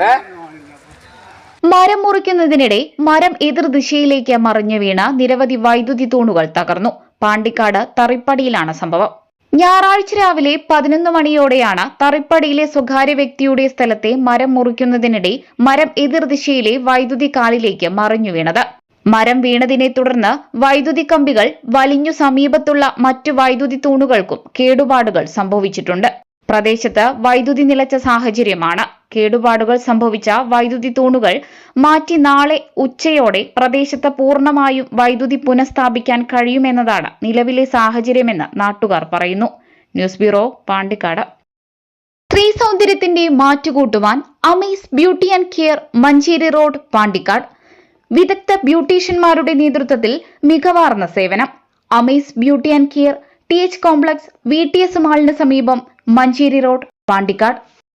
ഏ? മരം മുറിക്കുന്നതിനിടെ മരം എതിർദിശയിലേക്ക് മറിഞ്ഞു വീണ നിരവധി വൈദ്യുതി തൂണുകൾ തകർന്നു. പാണ്ടിക്കാട് തറിപ്പടിയിലാണ് സംഭവം. ഞായറാഴ്ച രാവിലെ പതിനൊന്ന് മണിയോടെയാണ് തറിപ്പടിയിലെ സ്വകാര്യ വ്യക്തിയുടെ സ്ഥലത്തെ മരം മുറിക്കുന്നതിനിടെ മരം എതിർദിശയിലെ വൈദ്യുതി കാലിലേക്ക് മറിഞ്ഞു വീണത്. മരം വീണതിനെ തുടർന്ന് വൈദ്യുതി കമ്പികൾ വലിഞ്ഞു സമീപത്തുള്ള മറ്റു വൈദ്യുതി തൂണുകൾക്കും കേടുപാടുകൾ സംഭവിച്ചിട്ടുണ്ട്. പ്രദേശത്ത് വൈദ്യുതി നിലച്ച സാഹചര്യമാണ്. കേടുപാടുകൾ സംഭവിച്ച വൈദ്യുതി തൂണുകൾ മാറ്റി നാളെ ഉച്ചയോടെ പ്രദേശത്ത് പൂർണമായും വൈദ്യുതി പുനഃസ്ഥാപിക്കാൻ കഴിയുമെന്നതാണ് നിലവിലെ സാഹചര്യമെന്ന് നാട്ടുകാർ പറയുന്നു. News bureau Pandikkad. സ്ത്രീ സൗന്ദര്യത്തിന്റെ മാറ്റുകൂട്ടുവാൻ Amees beauty and care Manjeri road Pandikkad. വിദഗ്ധ ബ്യൂട്ടീഷ്യന്മാരുടെ നേതൃത്വത്തിൽ മികവാർന്ന സേവനം. Amees beauty and care T H complex V T S മാളിന് സമീപം മഞ്ചേരി റോഡ് പാണ്ടിക്കാട്.